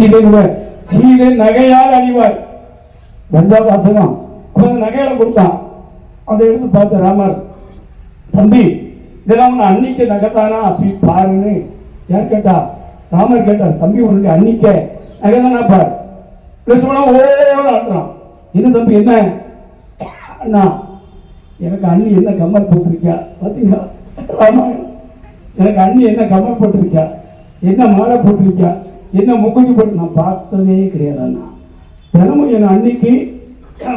சீதை சீதை நகையால் அணிவார். வந்தா வாசகம் அப்ப அந்த நகையால கொடுத்தான். அதை எடுத்து பார்த்த ராமர் தம்பி இதெல்லாம் உன்னை அன்னிக்க நகைத்தானா அப்படி பாருன்னு. யார் கேட்டா? ராமர் கேட்டார் தம்பி உன்னுடைய அன்னிக்க நகைதானா பார். லட்சுமணன் ஒரே ஆடுறான் என்ன தம்பி என்ன? அண்ணா எனக்கு அண்ணி என்ன கம்மல் போட்டிருக்கா பார்த்தீங்களா ராமாயணம் எனக்கு அண்ணி என்ன கம்மல் போட்டிருக்கா என்ன மாலை போட்டிருக்கா என்ன முக்குஞ்சு போட்டு நான் பார்த்ததே கிடையாது அண்ணா. தினமும் என் அன்னைக்கு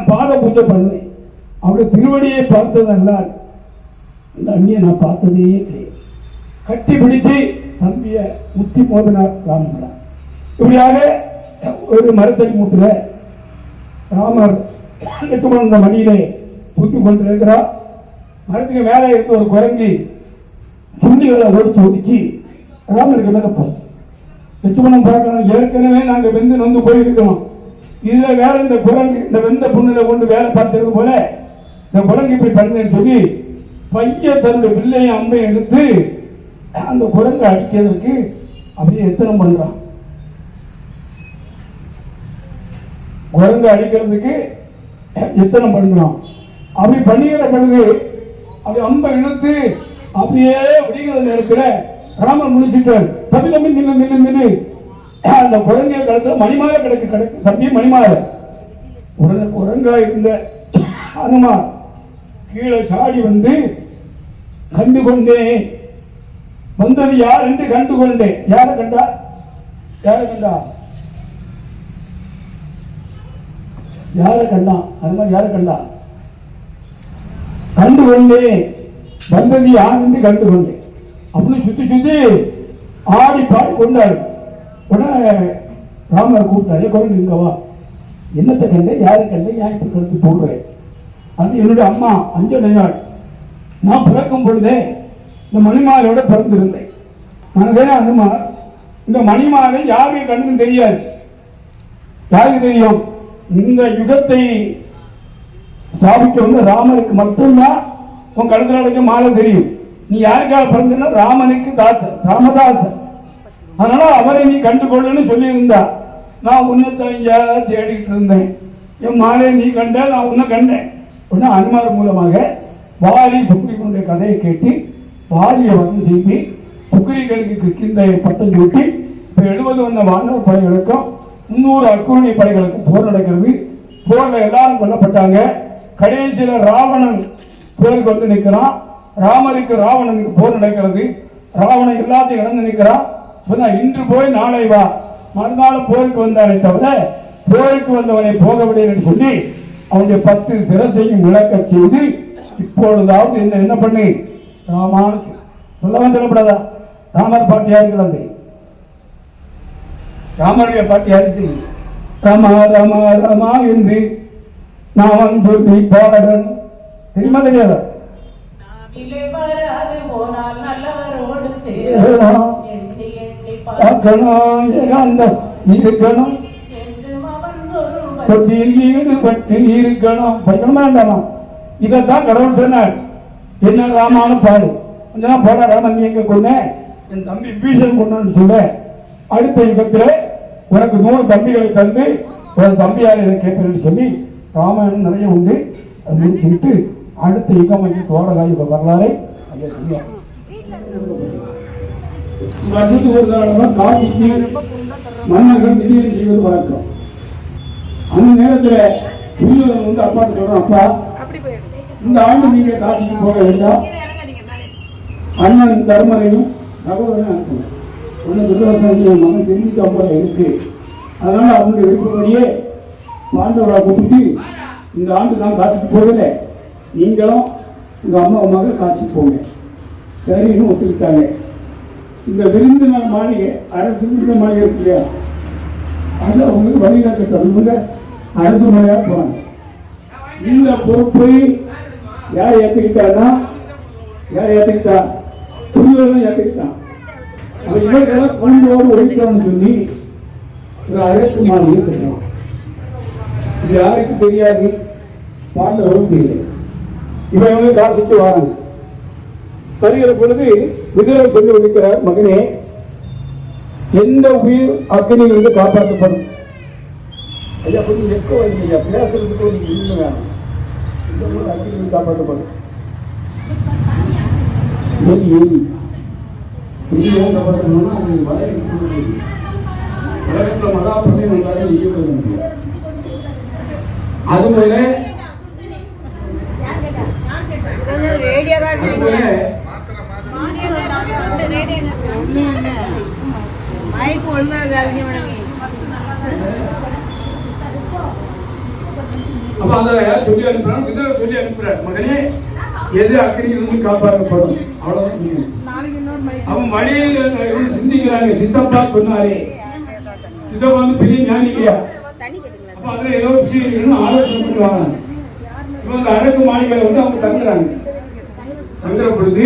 பாத பூஜை பண்ணேன் அவருடைய திருவடியை பார்த்ததல்ல அந்த அண்ணியை நான் பார்த்ததே கிடையாது. கட்டி பிடிச்சு தம்பிய முத்தி மோதினார் ராமன் இப்படியாக ஒரு மரத்தடி மூட்டில் ராமர் லட்சுமணன் மணியிலே மடியிலே தூக்கி கொண்டிருக்கிறார் மரத்துக்கு மேலே இருந்து ஒரு குரங்கு சுண்டிகளை ஓடிச்சு ஓடிச்சு ராமருக்கு மேலே போகுது லட்சுமணன் பார்க்கலாம் ஏற்கனவே நாங்க வெந்து நொந்து போயிருக்கிறோம். இதுல வேற இந்த குரங்கு இந்த வெந்த புண்ணுல கொண்டு வேலை பார்த்தது போல இந்த குரங்கு இப்படி பண்ணுன்னு சொல்லி பைய தன்னுடைய வில்லையும் அம்மை எடுத்து அந்த குரங்கை அடிக்கிறதுக்கு அப்படியே எத்தனை பண்றான். குரங்கு அடிக்கிறதுக்கு எத்தனை பண்ணுறான் அப்படி பண்ணிக்கிற பொழுது அப்படி அம்பை இழுத்து அப்படியே விடிகிற நேரத்தில் ராமன் முடிச்சுட்டு தம்பி தம்பி நில்லு நின்று நின்று. அந்த குரங்கைய கழுத்துல மணிமாலை கிடக்கு கிடக்கு. தம்பி மணிமாலை. உடனே குரங்கா இருந்த அனுமா கீழே சாடி வந்து கண்டு கொண்டேன் வந்தது யார் என்று கண்டு கொண்டேன் யாரை கண்டா? யாரை கண்டா? யாரை கண்டான் அது மாதிரி யாரை கண்டா? கண்டு கொண்டேன் வந்தது யார் என்று கண்டு கொண்டேன் அப்படின்னு சுத்தி சுத்தி ஆடி பாடி கொண்டாரு உடனே ராமர் கூப்பிட்டாரு குழந்தை இங்க வா. என்னத்தை கண்டேன் யாரை கண்டேன் ஏன் இப்படி கருத்து போடுறேன் அது என்னுடைய அம்மா அஞ்சனையாள் நான் பிறக்கும் பொழுதே இந்த மணிமாலையோட பிறந்திருந்தேன். நான் வேணா அந்தமா இந்த மணிமாலை யாருக்கு கண்ணுன்னு தெரியாது. யாருக்கு தெரியும்? இந்த யுகத்தை சாபிக்க வந்து ராமனுக்கு மட்டும்தான் உன் கடந்த அடைக்க மாலை தெரியும். நீ யாருக்காக பிறந்தனா? ராமனுக்கு தாசன் ராமதாசன். அதனால அவரை நீ கண்டுகொள்ளுன்னு சொல்லியிருந்தா. நான் உன்னை ஐயா தேடிக்கிட்டு இருந்தேன். என் மாலை நீ கண்ட நான் உன்னை கண்டேன். உடனே அனுமார் மூலமாக வாலி சுக்ரீவனுடைய கதையை கேட்டு வாலியை வந்து செய்தி சுக்ரீவனுக்கு கிந்தையை பட்டம் சூட்டி இப்போ எழுபது வந்த வானவர் படைகளுக்கும் முந்நூறு அக்குரணி படைகளுக்கும் போர் நடக்கிறது. போரில் எல்லாரும் கொல்லப்பட்டாங்க. கடைசியில் ராவணன் போருக்கு வந்து நிற்கிறான். ராமருக்கு ராவணனுக்கு போர் நடக்கிறது. ராவணன் எல்லாத்தையும் இழந்து நிற்கிறான் சொன்னா இன்று போய் நாளை வா. மறுநாள் போருக்கு வந்தானே தவிர போருக்கு வந்தவனை போக விடையன்னு சொல்லி அவனுடைய பத்து சிரசையும் விளக்க செய்து இப்பொழுதாவது என்ன என்ன பண்ணி? ராமானு சொல்லவும் சொல்லப்படாதா? ராமர் பாட்டு யாருக்கு அந்த ராமனுடைய பாட்டு யாருக்கு? ரமா ரமா ரமா என்று நான் வந்து பாடன் தெரியுமா தெரியாதா? நல்லவரோடு சேரும். எண்ணி எண்ணி பார்க்கணும் இருக்கணும் தொட்டியில் ஈடுபட்டு இருக்கணும் படிக்கணும் வேண்டாமா இதைத்தான் கடவுள் சொன்னார் என்ன ராமான பாடு கொஞ்ச நாள் போட ராமன் நீ எங்க கொன்ன என் தம்பி பீஷன் கொண்டான்னு சொல்ல அடுத்த யுகத்தில் உனக்கு நூறு தம்பிகளை தந்து ஒரு தம்பியார் இதை கேட்பேன்னு சொல்லி ராமாயணம் நிறைய உண்டு அது சொல்லிட்டு அடுத்த யுகம் வந்து தோடகாய் யுக வரலாறை ஐயா சொல்லுவார் வருஷத்துக்கு ஒரு தான் காசிக்கு மன்னர்கள் நிதியம் செய்வது வழக்கம் அந்த நேரத்தில் புரியவன் வந்து அப்பாட்ட சொல்றான் அப்பா இந்த ஆண்டு நீங்க காசிக்கு போக வேண்டாம் அண்ணன் தர்மரையும் சகோதரன் அனுப்பணும் ஒன்று துர்தர்சன் என் மகன் தெரிஞ்சுக்க போல இருக்கு அதனால அவனுடைய விருப்பப்படியே பாண்டவரை கூப்பிட்டு இந்த ஆண்டு நான் காசிக்கு போகல. நீங்களும் உங்கள் அம்மா மகள் காசிக்கு போங்க. சரின்னு ஒத்துக்கிட்டாங்க. இந்த விருந்தினர் மாளிகை அரசு விருந்த மாளிகை இருக்கு இல்லையா? அது அவங்களுக்கு வழிகாட்டு இவங்க அரசு மலையா போனாங்க இந்த பொறுப்பை யார் ஏற்றுக்கிட்டான்னா யார் ஏற்றுக்கிட்டா புரியவர்கள் ஏற்றுக்கிட்டான் அவன் இவர்களை கொண்டோடு ஒழிக்கணும்னு சொல்லி ஒரு அரசு மாளிகை கட்டுறான் இது யாருக்கு தெரியாது? பாண்டவரும் தெரியல இவங்க காசுட்டு வராங்க. வருகிற பொழுது விதுரர் சொல்லி ஒழிக்கிறார் மகனே எந்த உயிர் அக்னியிலிருந்து காப்பாற்றப்படும்? ஐயா கொஞ்சம் எக்க ஐயா. பேசுறதுக்கு ஒரு இனிமை வேணும். இந்த ஊர் அக்னியிலிருந்து காப்பாற்றப்படும்? எலி எலி. எலி ஏன் காப்பாற்றணும்னா அது வளைய உலகத்தில் மகா பண்ணி வந்தாலே இயக்க முடியும் அதுபோல ரேடியோ அதுபோல மைக் ஒழுங்கா கரைஞ்சி விடுங்க அப்ப அந்த சொல்லி அனுப்புறான் இதை சொல்லி அனுப்புறார். மகனே எது அக்கறையிலிருந்து காப்பாற்றப்படும்? அவ்வளவுதான். அவன் இருந்து சிந்திக்கிறாங்க சித்தப்பா சொன்னாரே. சித்தப்பா வந்து பெரிய ஞானி இல்லையா அப்ப அதுல ஏதோ விஷயம் இருக்குன்னு ஆலோசனை பண்ணுவாங்க. இப்ப அந்த அரக்கு மாளிகையில வந்து அவங்க தங்குறாங்க. தங்குற பொழுது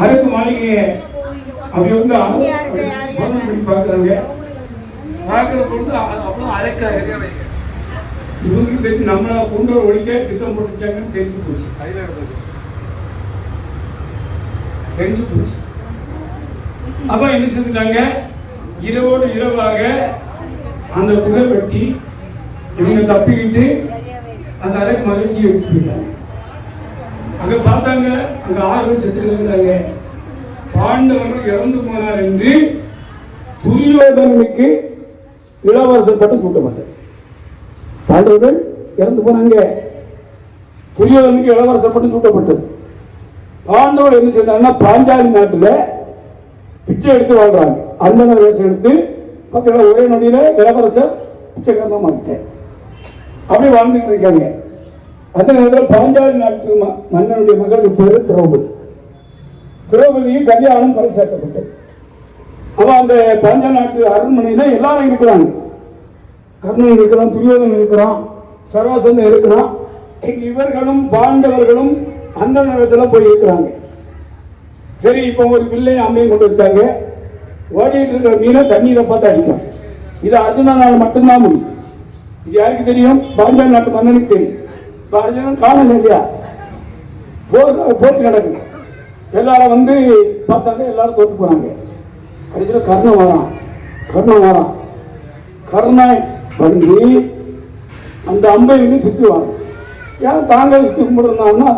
அரக்கு மாளிகையை அப்படி வந்து ஆலோசனை பண்ணி பார்க்கறாங்க. பார்க்கிற பொழுது அவ்வளோ அவ்வளவு அரக்க இவங்களுக்கு தெரிஞ்சு நம்மள கொண்டு வர ஒழிக்க திட்டம் போட்டுச்சாங்கன்னு தெரிஞ்சு போச்சு. தெரிஞ்சு போச்சு. அப்ப என்ன செஞ்சுட்டாங்க? இரவோடு இரவாக அந்த புகை வெட்டி இவங்க தப்பிக்கிட்டு அந்த அரைக்கு மகிழ்ச்சி எடுத்து போயிட்டாங்க. அங்க பார்த்தாங்க அங்க ஆறு பேர் செத்து இருக்கிறாங்க பாண்டவர்கள் இறந்து போனார் என்று துரியோதனுக்கு இளவரசர் பட்டம் சூட்டப்பட்டது பாண்டவர்கள் இறந்து போனாங்க. துரியோதனுக்கு இளவரசர் பட்டம் சூட்டப்பட்டது பாண்டவர் என்ன செய்தாங்கன்னா பாஞ்சாலி நாட்டில் பிச்சை எடுத்து வாழ்றாங்க. அந்த வேஷம் எடுத்து பக்கத்தில் ஒரே நொடியில் இளவரசர் பிச்சைக்காரமாக மாட்டேன் அப்படி வாழ்ந்துட்டு இருக்காங்க. அந்த நேரத்தில் பாஞ்சாலி நாட்டு ம- மன்னனுடைய மகளுக்கு பேர் திரௌபதி. திரௌபதியும் கல்யாணம் பரிசாட்டப்பட்டது அவன் அந்த பாஞ்சாலி நாட்டு அரண்மனையில எல்லாரும் இருக்கிறாங்க. கர்ணன் இருக்கிறான் துரியோதனன் இருக்கிறான் சரோசன் இருக்கிறான். இவர்களும் பாண்டவர்களும் அந்த நேரத்தில் போய் இருக்கிறாங்க. சரி இப்போ ஒரு வில்லையும் அம்மையும் கொண்டு வச்சாங்க. ஓடிட்டு இருக்கிற மீனை தண்ணீரை பார்த்து அடிக்கும் இது அர்ஜுனனால் மட்டும்தான் முடியும். இது யாருக்கு தெரியும்? பாஞ்சாலி நாட்டு மன்னனுக்கு தெரியும். இப்போ காலம் காணல இல்லையா? போர் போட்டு கிடக்கு எல்லாரும் வந்து பார்த்தாங்க எல்லாரும் தோத்து போனாங்க. கடைசியில் கர்ணன் வரான். கர்ணன் வரான். கர்ணன் வந்து அந்த அம்பை வந்து சுற்றுவாங்க ஏன் தாங்கள் சுற்றி கும்பிடுறாங்கன்னா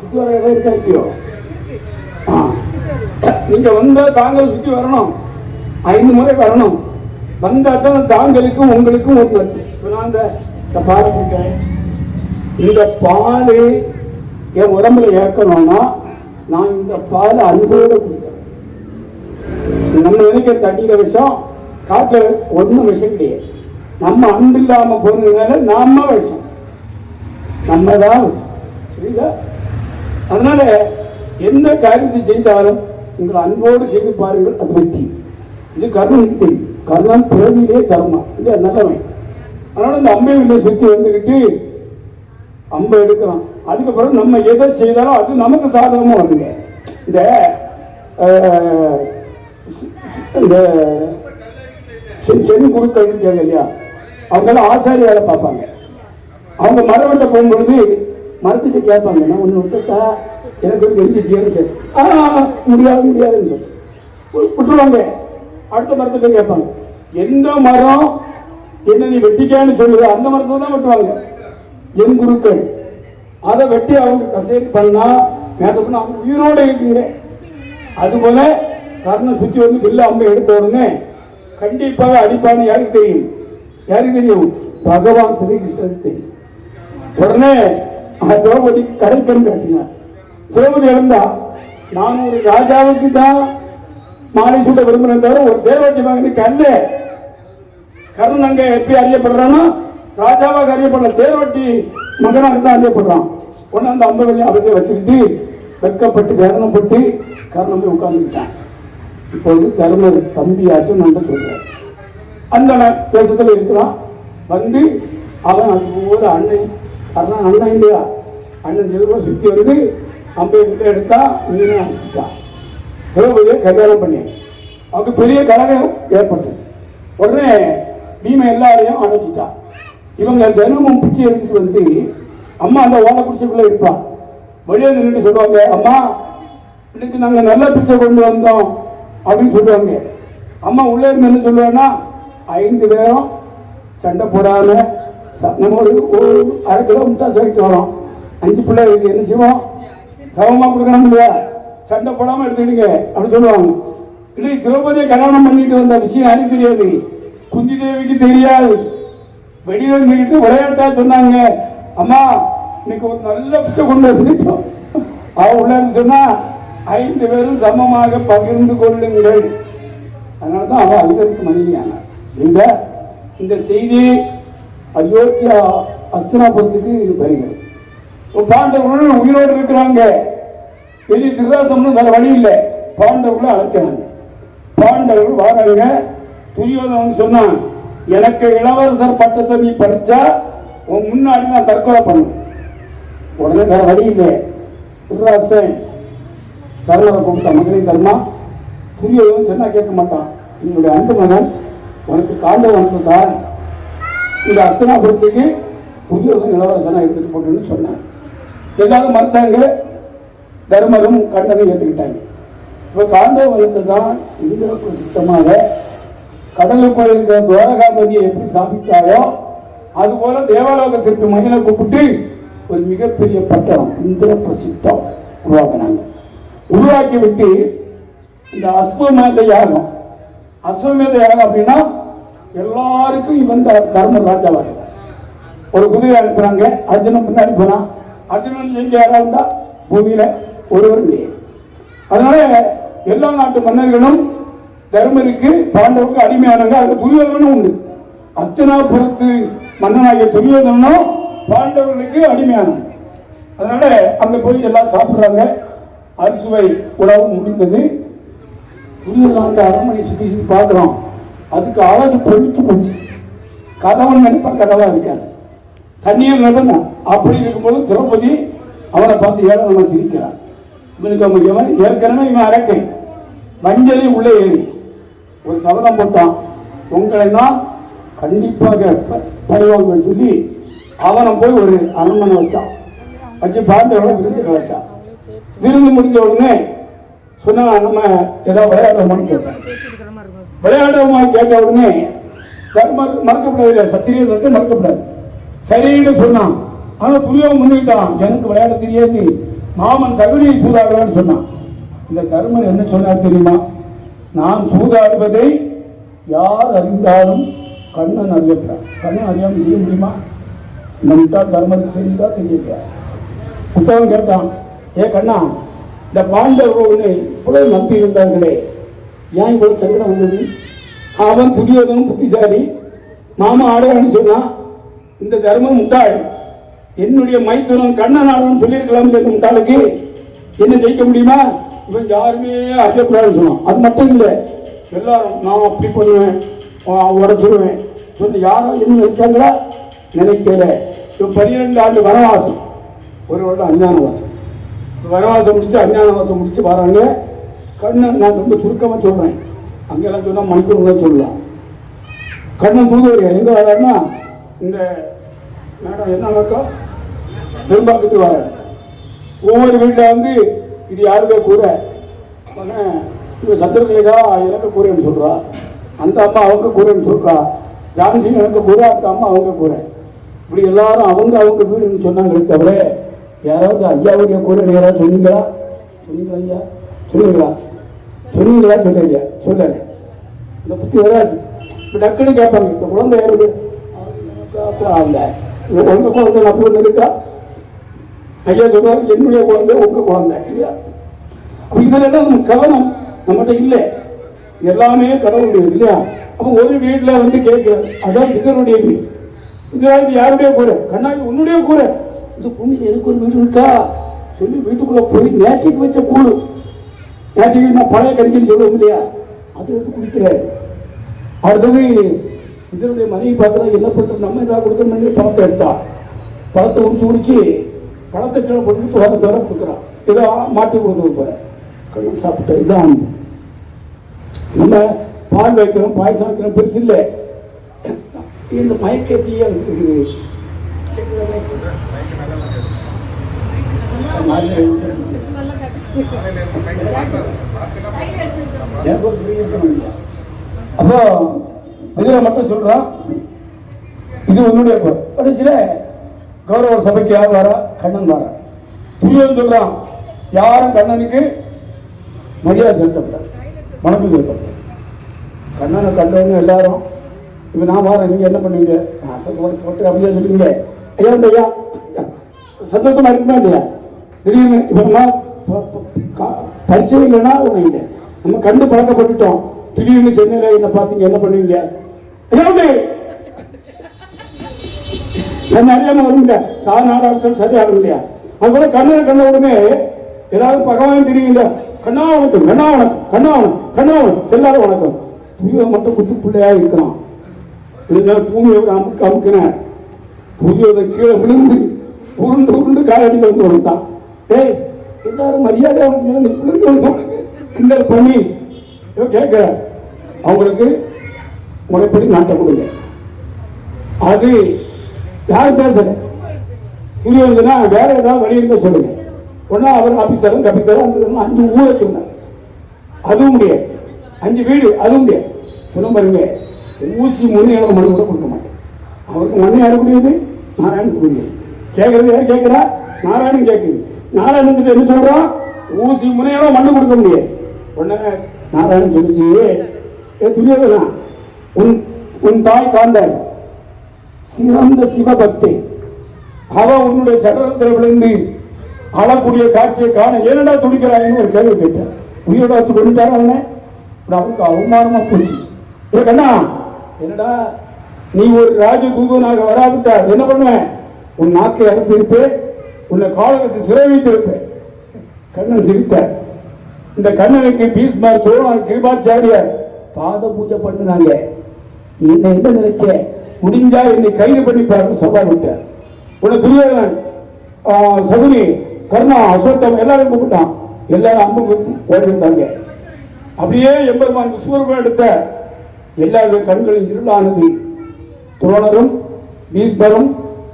சுற்றி வர இடம் இருக்கா இல்லையோ? ஆ. நீங்க தாங்கள் சுற்றி வரணும். ஐந்து முறை வரணும். வந்தால் தான் தாங்களுக்கும் உங்களுக்கும் ஒரு நட்பு. இப்ப நான் அந்த இந்த இந்த பால் என் உடம்புல ஏற்கணும்னா நான் இந்த பால் அன்போடு கொடுக்குறேன் நம்ம நினைக்க தண்ணியில விஷம் காற்று ஒன்றும் விஷம் கிடையாது. நம்ம அன்பு இல்லாமல் போனதுனால நாம விஷம். நம்ம தான் சரிங்களா? அதனால என்ன காரியத்தை செய்தாலும் உங்கள் அன்போடு செய்து பாருங்கள் அது வெற்றி. இது கர்ணனுக்கு தெரியும் கர்ணன் பிறவிலே தர்மம் இது நல்லவன். அதனால இந்த அம்பை உள்ள சுத்தி வந்துக்கிட்டு அம்பை எடுக்கிறான் அதுக்கப்புறம் நம்ம எதை செய்தாலும் அது நமக்கு சாதகமாக வருங்க. இந்த இந்த செ- சென் குருக்கள் இல்லையா? அவங்கெல்லாம் ஆசாரி வேலை பார்ப்பாங்க. அவங்க மரம் போகும்பொழுது மரத்துக்கு கேட்பாங்க நான் ஒன்று விட்டுட்டா எனக்கு ஒரு சரி செய்யணும் ஆ முடியாது முடியாதுன்னு சொல்லி. விட்டுருவாங்க அடுத்த மரத்துக்கு கேட்பாங்க எந்த மரம் என்ன நீ வெட்டிக்கான்னு சொல்லுது அந்த மரத்தை தான் வெட்டுவாங்க. என் குருக்கள். அதை வெட்டி அவங்க கசேரி பண்ணா மேற்கொண்டு அவங்க உயிரோடு இருக்குங்க அதுபோல கர்ண சுத்தி வந்து பில்லு அம்பை எடுத்த உடனே கண்டிப்பாக அடிப்பான்னு யாருக்கு தெரியும்? யாருக்கு தெரியும்? பகவான் ஸ்ரீகிருஷ்ணன் தெரியும். உடனே அந்த திரௌபதிக்கு கடைக்கண் காட்டினார். திரௌபதி இழந்தா நான் ஒரு ராஜாவுக்கு தான் மாலை சூட்ட விரும்புகிறேன் தவிர ஒரு தேவட்டி மகனுக்கு அல்ல கர்ணன் அங்க எப்படி அறியப்படுறான்னா ராஜாவாக அறியப்பட்ட தேர்வட்டி மகனாக தான் அறியப்படுறான் உடனே அந்த அம்பவெளி அவரை வச்சுக்கிட்டு வெட்கப்பட்டு வேதனைப்பட்டு கர்ணன் போய் உட்கார்ந்துக்கிட்டான் இப்போது தருமர் தம்பியாச்சும் நன்றி சொல்றார் அந்த தேசத்தில் இருக்கிறான். வந்து அவன் அது ஒரு அண்ணன் கர்ணன் அண்ணன் இல்லையா? அண்ணன் செல்வம் சுத்தி வந்து அம்பை கிட்ட எடுத்தா இங்கே அடிச்சுட்டான் திரௌபதியை கல்யாணம் பண்ணி. அவங்க பெரிய கலகம் ஏற்பட்டது. உடனே பீமை எல்லாரையும் அணைச்சிட்டான் இவங்க தினமும் பிச்சை எடுத்துட்டு வந்து அம்மா அந்த ஓலை குடிசைக்குள்ள இருப்பான் வெளியே நின்று சொல்லுவாங்க அம்மா இன்னைக்கு நாங்க நல்ல பிச்சை கொண்டு வந்தோம் அப்படின்னு சொல்லுவாங்க. அம்மா உள்ளே இருந்து என்ன சொல்லுவேன்னா ஐந்து பேரும் சண்டை போடாம நம்ம ஒரு ஒரு அரை கிலோ முட்டா சேர்த்து வரோம். அஞ்சு பிள்ளைகளுக்கு என்ன செய்வோம்? சமமா கொடுக்கணும் இல்லையா சண்டை போடாம எடுத்துக்கிடுங்க அப்படின்னு சொல்லுவாங்க. இன்னைக்கு திரௌபதியை கல்யாணம் பண்ணிட்டு வந்த விஷயம் யாரும் தெரியாது. குந்தி தேவிக்கு தெரியாது. வெளியில இருந்துக்கிட்டு விளையாட்டா சொன்னாங்க அம்மா இன்னைக்கு ஒரு நல்ல பிச்சை கொண்டு வந்துட்டோம் அவ உள்ள சொன்னா ஐந்து பேரும் சமமாக பகிர்ந்து கொள்ளுங்கள். அதனால தான் அவ அழுதற்கு மனைவியான இந்த இந்த செய்தி அயோத்தியா அஸ்தினாபுரத்துக்கு இது வருகிறது பாண்டவர்கள் உயிரோடு இருக்கிறாங்க. பெரிய திருதாசம்னு வேற வழி இல்லை. பாண்டவர்களை அழைக்கிறாங்க. பாண்டவர்கள் வராங்க. துரியோதனன் சொன்னான் எனக்கு இளவரசர் பட்டத்தை நீ படிச்சா உன் முன்னாடி நான் தற்கொலை பண்ணுவேன். உடனே வேற வழி இல்லை. திருராசன் தர்மரை கூப்பிட்ட தர்மா? துரியோதனன் சொன்னா கேட்க மாட்டான். என்னுடைய அன்பு மகன் உனக்கு காண்டவனுக்கு தான் இந்த அத்தனாபுரத்துக்கு துரியோதனன் இளவரசனா எடுத்துட்டு போட்டுன்னு சொன்னேன் எல்லாரும் மறுத்தாங்க. தர்மரும் கண்டனும் ஏற்றுக்கிட்டாங்க இப்போ காண்டவனத்தை தான் இந்திர சுத்தமாக கடலுக்குள் இருந்த துவாரகாபதியை எப்படி சாப்பிட்டாரோ அது போல தேவாலோக சிற்பி மகிழ கூப்பிட்டு ஒரு மிகப்பெரிய பட்டம் இந்திர பிரசித்தம் உருவாக்குனாங்க. உருவாக்கி விட்டு இந்த அஸ்வமேத யாகம். அஸ்வமேத யாகம் அப்படின்னா எல்லாருக்கும் இவன் தர்ம ராஜாவாக. ஒரு குதிரை அனுப்புறாங்க அர்ஜுனன் பின்னாடி போனான். அர்ஜுனன் எங்க யாரா இருந்தா? பூமியில ஒருவர் இல்லையே. அதனால எல்லா நாட்டு மன்னர்களும் தர்மருக்கு பாண்டவருக்கு அடிமையானவங்க அதுல துரியோதனும் உண்டு. அர்ச்சனாபுரத்து மன்னனாகிய துரியோதனும் பாண்டவர்களுக்கு அடிமையானது அதனால அங்க போய் எல்லாம் சாப்பிடுறாங்க. அரிசுவை உணவு முடிந்தது. துரியோதன அரண்மனை சுத்தி பார்க்குறோம் அதுக்கு அழகு பொழித்து போச்சு. கதவன் நினைப்பா கதவா இருக்காரு. தண்ணீர் நிபந்தம் அப்படி இருக்கும்போது திரௌபதி அவனை பார்த்து ஏழை சிரிக்கிறான். இவனுக்கு அவங்க இவன் ஏற்கனவே இவன் அரக்கை மஞ்சளி உள்ளே ஏறி. ஒரு சபதம் போட்டான். உங்களை நான் கண்டிப்பாக ப- சொல்லி அவனை போய் ஒரு அரண்மனை வச்சான். வச்சு பாண்டவரை விருந்து வச்சான் விருந்து முடிஞ்ச உடனே சொன்னா நம்ம ஏதாவது விளையாடுறோமான்னு கேட்டேன். விளையாடுவோமா கேட்ட உடனே தர்மர் மறக்கப்படாது வந்து மறக்கப்படாது. சரின்னு சொன்னான். ஆனால் துரியோகம் முன்னிட்டான். எனக்கு விளையாட தெரியாது. மாமன் சகுனியை சூதாடுவான்னு சொன்னான். இந்த கருமன் என்ன சொன்னார் தெரியுமா? நான் சூதாடுவதை யார் அறிந்தாலும் கண்ணன் அறியப்படார். கண்ணன் அறியாமல் செய்ய முடியுமா? இந்த தர்மத்தை தர்மருக்கு தெரியுதா தெரியலையா? புத்தகம் கேட்டான் ஏ கண்ணா இந்த பாண்டவர்கள் இவ்வளவு நம்பி இருந்தார்களே ஏன் இவ்வளவு சங்கடம் வந்தது? அவன் துரியோதனும் புத்திசாலி. மாமா ஆடையான்னு சொன்னான் இந்த தர்மம் முட்டாள். என்னுடைய மைத்துனம் கண்ணன் ஆடணும்னு சொல்லியிருக்கலாம் இந்த முட்டாளுக்கு? என்ன ஜெயிக்க முடியுமா? இவன் யாருமே அறியக்கூடாதுன்னு சொன்னான். அது மட்டும் இல்லை எல்லாரும் நான் அப்படி பண்ணுவேன் உடச்சிருவேன். சொல்லி யாரும் என்ன நினைச்சாங்களா? நினைக்கல. இப்போ பன்னிரெண்டு ஆண்டு வனவாசம். ஒரு வருடம் அஞ்ஞான வாசம். வனவாசம் முடிச்சு அஞ்ஞான வாசம் முடிச்சு வராங்க. கண்ணன் நான் ரொம்ப சுருக்கமாக சொல்கிறேன் அங்கெல்லாம் சொன்னால் மணிக்கூர் சொல்லலாம். கண்ணன் தூதுவர் எங்கே வராருன்னா இந்த மேடம் என்ன வழக்கம்? பெரும்பாக்கத்துக்கு வர ஒவ்வொரு வீட்டில் வந்து இது யாருக்கே கூற. உடனே இவன் சத்திரலேகா எனக்கு கூறேன்னு சொல்கிறா அந்த அம்மா அவங்க கூறேன்னு சொல்கிறா ஜான்சி எனக்கு கூற அந்த அம்மா அவங்க கூற. இப்படி எல்லாரும் அவங்க அவங்க வீடுன்னு சொன்னாங்களே தவிர யாராவது ஐயாவுடைய கூரை யாராவது சொன்னீங்களா? சொன்னீங்களா ஐயா? சொன்னீங்களா? சொன்னீங்களா? சொல்லுங்க சொல்லல இந்த புத்தி வராது. இப்போ டக்குன்னு கேட்பாங்க இந்த குழந்தை யாருது அந்த உங்க குழந்தை அப்படி இருக்கா ஐயா சொல்றாரு என்னுடைய குழந்தை உங்க குழந்தை. இல்லையா அப்ப இதெல்லாம் நம்ம கவனம். நம்மகிட்ட இல்லை. எல்லாமே கடவுளுடைய இல்லையா? அப்போ ஒரு வீட்டில் வந்து கேட்கிறார் அதான் இதனுடைய வீடு. இது யாருடைய கூரை? கண்ணாடி உன்னுடைய கூரை. இந்த பூமியில் எனக்கு ஒரு வீடு இருக்கா? சொல்லி வீட்டுக்குள்ள போய் நேற்றுக்கு வச்ச கூடு நேற்றுக்கு நான் பழைய கஞ்சின்னு சொல்லுவோம் இல்லையா? அது எடுத்து குடிக்கிறாரு. அடுத்தது இதனுடைய மனைவி பார்த்தா என்ன பண்ணுறது நம்ம இதாக கொடுக்கணும்னு பணத்தை எடுத்தா? பணத்தை உடிச்சு குடிச்சு பணத்தை கீழே போட்டு தோற தோற கொடுக்குறான். ஏதோ மாட்டி கொடுத்து போகிறேன் கண்ணு சாப்பிட்டு இதான். நம்ம பால் வைக்கிறோம் பாயசம் வைக்கிறோம் பெருசு இல்லை. இந்த மயக்கத்தையே இருக்குது அப்போ இதில் மட்டும் சொல்றான் இது உன்னுடைய குரல் கௌரவ சபைக்கு யார் வரா? கண்ணன் வரா. துரியன் சொல்றான். யாரும் கண்ணனுக்கு மரியாதை செலுத்தப்பட வணக்கம் செலுத்தப்பட கண்ணனை கண்டவங்க எல்லாரும் இப்போ நான் வரேன். நீங்க என்ன பண்ணுவீங்க நான் சொல்ல போட்டு அப்படியே சொல்லுவீங்க ஐயா இந்த ஐயா. சந்தோஷமா இருக்குமா இல்லையா? திடீர்னு இப்போ நம்ம இல்லைன்னா ஒன்றும் இல்லை. நம்ம கண்டு பழக்கப்பட்டுட்டோம். திடீர்னு சென்னையில் என்ன பார்த்தீங்க என்ன பண்ணுவீங்க ஐயா உண்டு. என்ன அறியாம வருங்க தாய் நாடாக்கள் சரியாகும் இல்லையா அதுபோல கண்ணனை கண்ட உடனே ஏதாவது பகவான் தெரியல கண்ணா வணக்கம் கண்ணா வணக்கம் கண்ணா வணக்கம் கண்ணா வணக்கம். எல்லாரும் வணக்கம். துரியோதன் மட்டும் குத்து பிள்ளையா இருக்கிறான். இருந்தாலும் பூமியை ஒரு அமுக்கு அமுக்கினேன் கீழே விழுந்து உருண்டு உருண்டு காலடியில் வந்து வந்துட்டான் ஏய் எல்லாரும் மரியாதை கிண்டல் பண்ணி இவன் கேட்கிற அவங்களுக்கு முறைப்படி நாட்டை கொடுங்க. அது யார் பேசல. துரியோதனா வேற ஏதாவது வழி இருந்தா சொல்லுங்க. ஒன்னா அவர் ஆபீசரும் கபிசரும் அந்த அஞ்சு ஊரை சொன்னார் அதுவும் முடியாது. அஞ்சு வீடு அதுவும் முடியாது. சொன்ன பாருங்க ஊசி முன்னு எனக்கு மனு கூட கொடுக்க மாட்டேன். அவருக்கு மண்ணு யாரு முடியுது நாராயணன் புரியுது கேட்கறது யார் கேட்கிறா நாராயணன் கேட்குது நாராயணன் என்ன சொல்றோம்? ஊசி முனையெல்லாம் மண்ணு கொடுக்க முடியாது. உடனே நாராயணன் சொல்லிச்சு ஏ துரியதான் உன் உன் தாய் காந்தார் சிறந்த சிவபக்தி. அவ உன்னுடைய சடலத்தில் விழுந்து அழக்கூடிய காட்சியை காண ஏனடா துடிக்கிறாய்னு ஒரு கேள்வி கேட்டேன் உயிரோட வச்சு கொண்டுட்டாரு அவனை? அப்புறம் அவனுக்கு அவமானமா போச்சு. கண்ணா என்னடா நீ ஒரு ராஜ குங்குனாக வராவிட்டார் என்ன பண்ணுவேன் உன் நாக்கை அறுத்து இருப்பேன் உன்னை காலகசி சிறை வைத்திருப்பேன் கண்ணன் சிரித்தார். இந்த கண்ணனுக்கு பீஸ்மார் தோழர் கிருபாச்சாரியார் பாத பூஜை பண்ணினாங்க. நீ என்ன என்ன நினைச்சேன் முடிஞ்சா என்னை கைது பண்ணிப்பாருன்னு சவால் விட்டார். உடனே துரியோதனன் சகுனி கர்ணா அசோத்தம் எல்லாரும் கூப்பிட்டான். எல்லாரும் அம்பு ஓடி இருந்தாங்க அப்படியே எம்பெருமான் விஸ்வரூபம் எடுத்த எல்லாருடைய கண்களில் இருளானது. துரோணரும் பீஸ்பரும்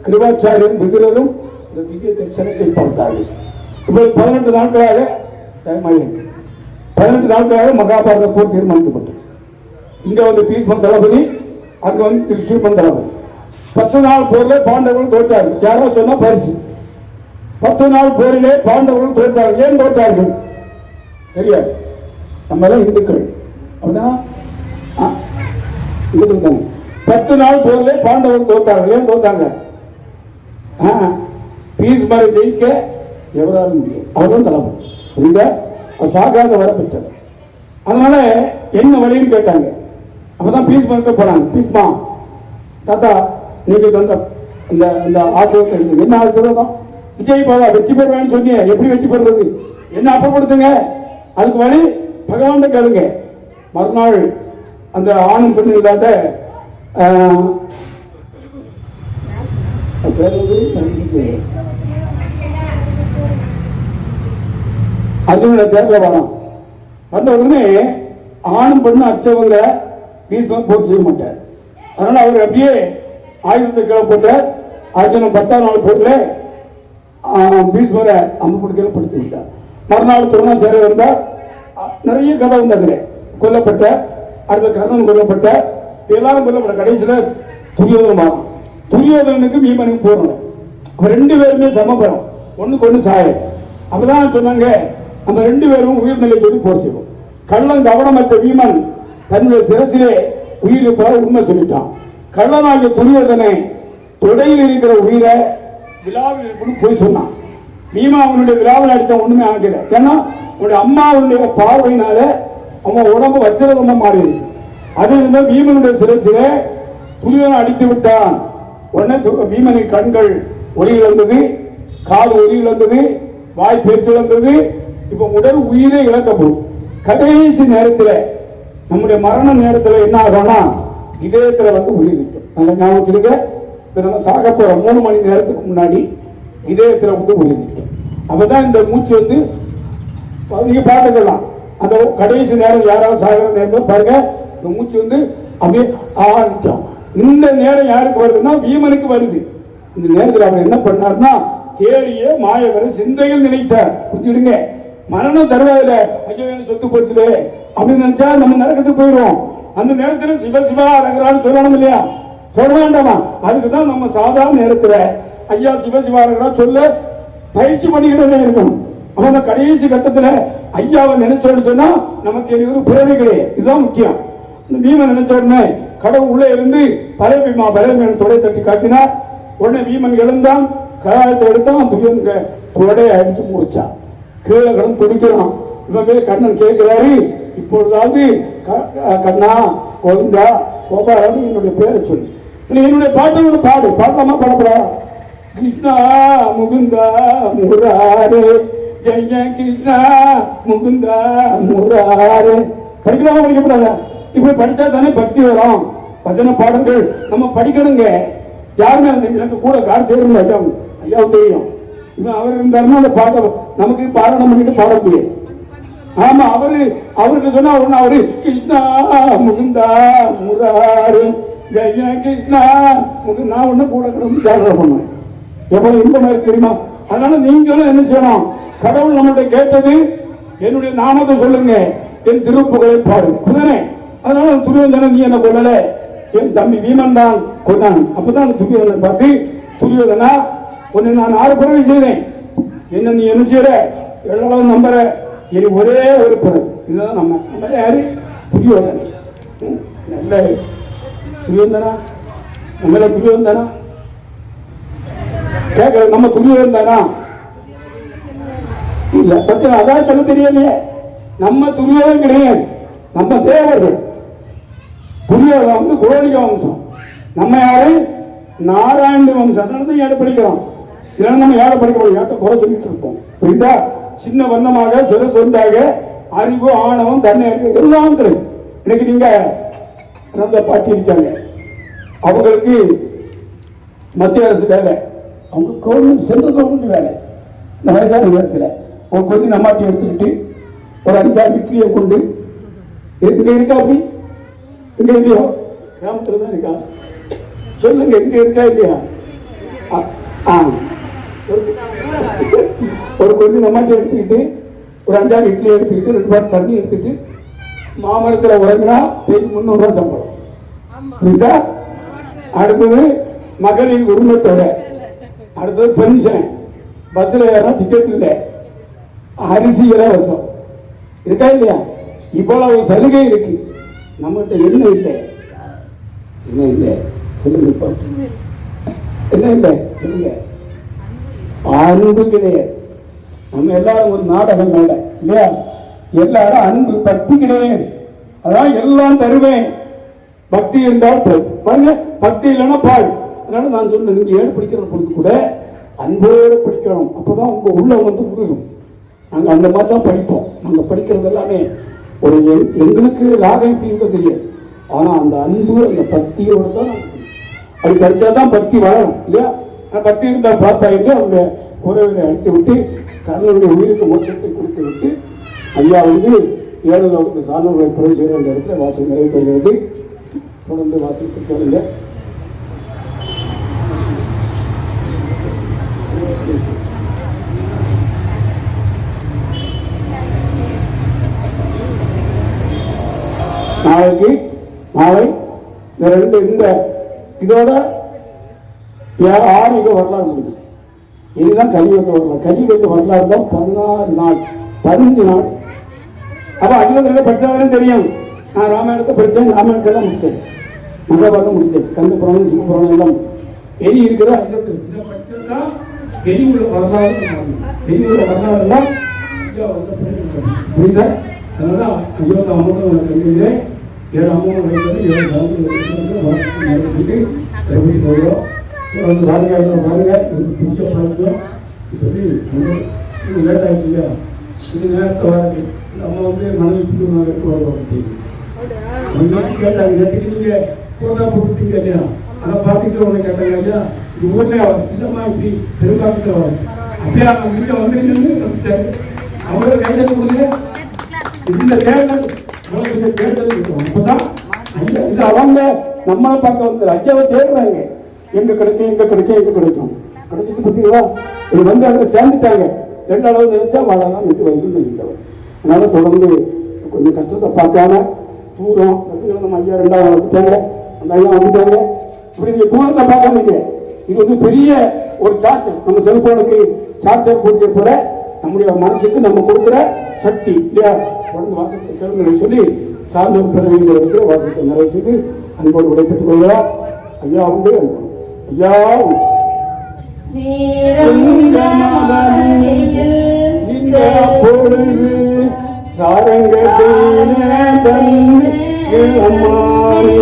கிருபாச்சாரியரும் விகிரரும் இந்த திவ்ய தரிசனத்தை பார்த்தார்கள். இப்போது பதினெட்டு நாட்களாக டைம் ஆகிடுச்சு பதினெட்டு நாட்களாக மகாபாரத போர் தீர்மானிக்கப்பட்டது. இங்கே வந்து பீஸ்மன் தளபதி அங்க வந்து திருஷூர்மன் தளபதி பத்து நாள் போர்ல பாண்டவர்கள் தோற்றார்கள். யாரோ சொன்னா பரிசு. பத்து நாள் போரிலே பாண்டவர்கள் தோற்றார்கள். ஏன் தோற்றார்கள்? தெரியாது. நம்ம எல்லாம் இந்துக்கள். அப்படின்னா இந்துக்கள் தானே. பத்து நாள் போரிலே பாண்டவர்கள் தோற்றார்கள். ஏன் தோத்தாங்க பீஸ் மாதிரி ஜெயிக்க எவராலும் முடியும்? அவர்தான் தலைமை புரியுதா? அவர் சாகாத வர அதனால என்ன வழின்னு கேட்டாங்க. அப்பதான் பீஸ் மறுக்க போறாங்க. பீஸ்மா தாத்தா நீங்க தந்த இந்த இந்த ஆசீர்வாதம் இருக்கு. என்ன ஆசீர்வாதம் விஜய் பாபா வெற்றி பெறுவேன்னு சொன்னீங்க. எப்படி வெற்றி பெறுறது? என்ன அப்பப்படுத்துங்க அதுக்கு வழி பகவான் கேளுங்க. மறுநாள் அந்த ஆணும் பெண்ணு இல்லாத அர்ஜுனோட தேர்தல் வரோம். வந்த உடனே ஆணும் பெண்ணும் அச்சவங்க பீஸ்மன் போர் செய்ய மாட்டார். அதனால அவர் அப்படியே ஆயுதத்தை கீழே போட்டார். அர்ஜுனன் பத்தாம் நாள் போர்ல பீஸ்மரை அம்பு படுத்தி விட்டார். மறுநாள் துரோணாச்சாரிய வந்தார். நிறைய கதை உண்டு அதுல. கொல்லப்பட்ட அடுத்த கர்ணன் கொல்லப்பட்ட எல்லாரும் கொல்லப்பட்ட கடைசியில் துரியோதனம் துரியோதனனுக்கு பீமனுக்கு போறணும் அப்ப ரெண்டு பேருமே சமபரம் ஒன்றுக்கு ஒன்று சாய. அப்பதான் சொன்னாங்க அந்த ரெண்டு பேரும் உயிர்நிலை சொல்லி போர் செய்வோம். கள்ளம் கவனமற்ற வீமன் தன்னுடைய சிரசிலே உயிர் போல உண்மை சொல்லிட்டான். கள்ளனாகிய துரியோதனை தொடையில் இருக்கிற உயிரை விழாவில் இருக்கணும் போய் சொன்னான். பீமா அவனுடைய விழாவில் அடித்த ஒண்ணுமே ஆகல. ஏன்னா உன்னுடைய அம்மாவுடைய பார்வையினால அவன் உடம்பு வச்சிரதமா மாறி அது இருந்த பீமனுடைய சிரசிலே துரியோதனை அடித்து விட்டான். உடனே பீமனின் கண்கள் ஒளி இழந்தது காது ஒளி இழந்தது வாய் பேச்சு இழந்தது. இப்ப உடல் உயிரே இழக்கப்படும். கடைசி நேரத்தில் நம்முடைய மரண நேரத்துல என்ன ஆகும்னா இதயத்துல வந்து உயிர் நிற்கும் நல்ல ஞாபகம் வச்சிருக்க இப்ப நம்ம சாக போற மூணு மணி நேரத்துக்கு முன்னாடி இதயத்துல வந்து உயிர் நிற்கும் அப்பதான் இந்த மூச்சு வந்து நீங்க பார்த்துக்கலாம். அந்த கடைசி நேரம் யாராவது சாகிற நேரத்தில் பாருங்க இந்த மூச்சு வந்து அப்படியே ஆரம்பிக்கும். இந்த நேரம் யாருக்கு வருதுன்னா வீமனுக்கு வருது. இந்த நேரத்தில் அவர் என்ன பண்ணார்னா தேடிய மாயவரை சிந்தையில் நினைத்தார். புரிஞ்சுடுங்க மரணம் தருவாதில்ல ஐயோ எனக்கு சொத்து போச்சுதே. அப்படின்னு நினைச்சா நம்ம நரகத்துக்கு போயிடுவோம். அந்த நேரத்தில் சிவ சிவா அரங்கரான்னு சொல்லணும் இல்லையா? சொல்ல வேண்டாமா? அதுக்கு தான் நம்ம சாதாரண நேரத்தில் ஐயா சிவ சிவா சொல்ல. பயிற்சி பண்ணிக்கிட்டே இருக்கணும். அப்ப அந்த கடைசி கட்டத்தில் ஐயாவை நினைச்சோன்னு சொன்னா நமக்கு இனி ஒரு பிறவி கிடையாது. இதுதான் முக்கியம். இந்த பீமன் நினைச்ச உடனே கடவுள் உள்ளே இருந்து பலே பீமா பலே தொடை தட்டி காட்டினார். உடனே பீமன் எழுந்தான் கராயத்தை எடுத்தான் துயங்க தொடை அடிச்சு முடிச்சான். கீழே கடன் துடிக்கிறான். இவன் போய் கண்ணன் கேட்கிறாரு இப்பொழுதாவது க- கண்ணா கோவிந்தா கோபாலன் என்னுடைய பேரை சொல்லு. என்னுடைய பாட்டை ஒரு பாடு. பாடலாமா? பாடப்படா. கிருஷ்ணா முகுந்தா முராரே. ஜெய கிருஷ்ணா முகுந்தா முராரே. படிக்கலாமா? படிக்கப்படாதா? இப்படி படிச்சா தானே பக்தி வரும். பஜனை பாடல்கள் நம்ம படிக்கணுங்க. யாருமே அந்த எனக்கு கூட கார் தெரியும் ஐயா ஐயாவுக்கு தெரியும். இவன் அவர் இருந்தாருன்னா அந்த பாட்டை நமக்கு பாராயணம் பண்ணிட்டு பாட ஆமா அவரு அவருக்கு சொன்னா அவரு கிருஷ்ணா முகுந்தா முராரு ஜெய கிருஷ்ணா முகு நான் ஒண்ணு கூட கிடந்து தியாகம் பண்ணுவேன் எவ்வளவு இன்பமா தெரியுமா? அதனால நீங்களும் என்ன செய்யணும்? கடவுள் நம்மகிட்ட கேட்டது என்னுடைய நாமத்தை சொல்லுங்க. என் திருப்புகளை பாடு. புதனே அதனால துரியோதனன் நீ என்ன கொல்லல என் தம்பி வீமன் தான் கொண்டான் அப்பதான் துரியோதனை பார்த்து துரியோதனா உன்னை நான் ஆறு பிறகு செய்தேன். என்ன நீ என்ன செய்யற? எவ்வளவு நம்புற? இனி ஒரே ஒரு குரல். இதுதான் நம்ம நம்ம யாரு? துரியோதனை நல்ல துரியோந்தனா நம்மள துரியோந்தனா கேட்கல நம்ம துரியோதன் இல்ல பத்தி அதான் சொல்ல தெரியலையே நம்ம துரியோதன் கிடையாது. நம்ம தேவர்கள். துரியோதன் வந்து குரோனிக வம்சம். நம்ம யாரு? நாராயண வம்சம். அதனால தான் படிக்கிறோம்? இதனால நம்ம ஏழை படிக்க முடியும்? ஏட்ட குறை சொல்லிட்டு இருப்போம். புரியுதா? சின்ன வண்ணமாக சிறு சொந்தாக அறிவு ஆணவம் தன்னை எல்லாம் கிடையாது. இன்னைக்கு நீங்க நல்ல பாட்டி இருக்காங்க. அவங்களுக்கு மத்திய அரசு வேலை. அவங்க கவர்மெண்ட் சென்ட்ரல் கவர்மெண்ட் வேலை. இந்த வயசான நேரத்தில். ஒரு கொஞ்சம் நம்மாட்டி எடுத்துக்கிட்டு ஒரு அஞ்சாறு இட்லியை கொண்டு எங்க இருக்கா அப்படி? எங்க இல்லையோ? கிராமத்தில் தான் இருக்கா? சொல்லுங்க எங்க இருக்கா இல்லையா? ஆ, ஆ. ஒரு- கொஞ்சம் நம்மாட்டி எடுத்துக்கிட்டு ஒரு அஞ்சாறு இட்லி எடுத்துக்கிட்டு ரெண்டு பாட்டு தண்ணி எடுத்துட்டு மாமரத்தில் உறங்கினா பேருக்கு முந்நூறுரூவா சம்பளம். புரியுதா? அடுத்தது மகளிர் உரிமை தொகை. அடுத்தது பென்ஷன் பஸ்ஸில் ஏறினா டிக்கெட் இல்லை. அரிசி இலவசம். இருக்கா இல்லையா? இவ்வளவு சலுகை இருக்கு. நம்மகிட்ட என்ன இல்லை? என்ன இல்லை? சொல்லுங்க என்ன இல்லை? சொல்லுங்க. அன்பு கிடையாது. நம்ம எல்லாரும் ஒரு நாடகம் மேல இல்லையா? எல்லாரும் அன்பு பக்தி கிடையாது அதான் எல்லாம் தருவேன். பக்தி இருந்தால் போதும். பாருங்க பக்தி இல்லைன்னா பால் அதனால நான் சொன்னேன் நீங்க ஏழு பிடிக்கிற பொழுது கூட அன்போடு படிக்கணும். அப்பதான் உங்க உள்ள வந்து உருகும். நாங்க அந்த மாதிரி தான் படிப்போம். நாங்க படிக்கிறது எல்லாமே ஒரு எங்களுக்கு ராகம் தீர்க்க தெரியாது. ஆனா அந்த அன்பு அந்த பக்தியோட தான் அது. படித்தா தான் பக்தி வளரும் இல்லையா? நான் பக்தி இருந்தால் பார்த்தா இல்லையா அவங்க உறவினை அழைத்து விட்டு கர்ணனுடைய உயிருக்கு மோட்சத்தை கொடுத்து விட்டு ஐயா வந்து ஏழு லோகத்து சார்ந்தவர்களை பிறகு செய்கிற அந்த இடத்துல வாசல் நிறைவு பெறுகிறது தொடர்ந்து வாசித்து கேளுங்க நாளைக்கு நாளை இந்த ரெண்டு இந்த இதோட ஆறு ஆன்மீக வரலாறு முடிஞ்சு இதுதான் கலியுக வரலாறு கலியுக வரலாறு தான் பதினாறு நாள் பதினஞ்சு நாள். அப்ப அகிலத்தில் படிச்சாதானே தெரியும். நான் ராமாயணத்தை படித்தேன் ராமாயணத்தை தான் முடித்தேன் மகாபாரதம் முடித்தேன் கந்த புராணம் சிவ புராணம் எல்லாம் எரி இருக்கிற அகிலத்தில் இதை படிச்சதுன்னா எரி உள்ள வரலாறு எரி உள்ள வரலாறு தான் புரியுதா? அதனால ஐயோ அமௌண்ட் அமுதம் கல்வியிலே ஏழு அமௌண்ட் வைக்கிறது ஏழு சாதனை வைத்தது வந்து பாருங்க இதை பாருங்க பிடிச்ச பழக்கம் சொல்லி லேட் ஆகிட்டு இது நேரத்தை வராது நம்ம வந்து மனைவி புது கேட்டாங்க நேற்றுக்கு போட்டுட்டீங்க இல்லையா? அதை பார்த்துட்டு உடனே கேட்டாங்க ஐயா இது இப்படி பெரும்பாக்கத்தில் வரும் அப்படியே அவங்க வீட்டில் கையில் கொடுங்க. இந்த தேர்தல் இந்த தேர்தல் ஐயா இது அவங்க நம்மளை பார்க்க வந்து ஐயாவை தேடுறாங்க. எங்க கிடைக்கும் எங்க கிடைக்கும் எங்க கிடைக்கும்? கிடைச்சிட்டு பார்த்தீங்களா? இது வந்து அதில் சேர்ந்துட்டாங்க. ரெண்டு அளவு நினைச்சா வாழலாம் விட்டு வந்து நிற்கிறோம் அதனால தொடர்ந்து கொஞ்சம் கஷ்டத்தை பார்க்காம தூரம் நம்ம ஐயா ரெண்டாவது வளர்த்துட்டாங்க அந்த ஐயா வந்துட்டாங்க. இப்படி நீங்க தூரத்தை பார்க்காமீங்க இது வந்து பெரிய ஒரு சார்ஜ் நம்ம செல்போனுக்கு சார்ஜர் போட்டு போல நம்முடைய மனசுக்கு நம்ம கொடுக்குற சக்தி இல்லையா? தொடர்ந்து வாசத்தை கேளுங்களை சொல்லி சார்ந்த பிறவிங்கிற வாசத்தை நிறைய செய்து அன்போடு விடைபெற்றுக் கொள்கிறார் ஐயா உண்டு ஐயா உண்டு. இந்த பொழுது சாரங்க செய்த தன்னை இளமாறி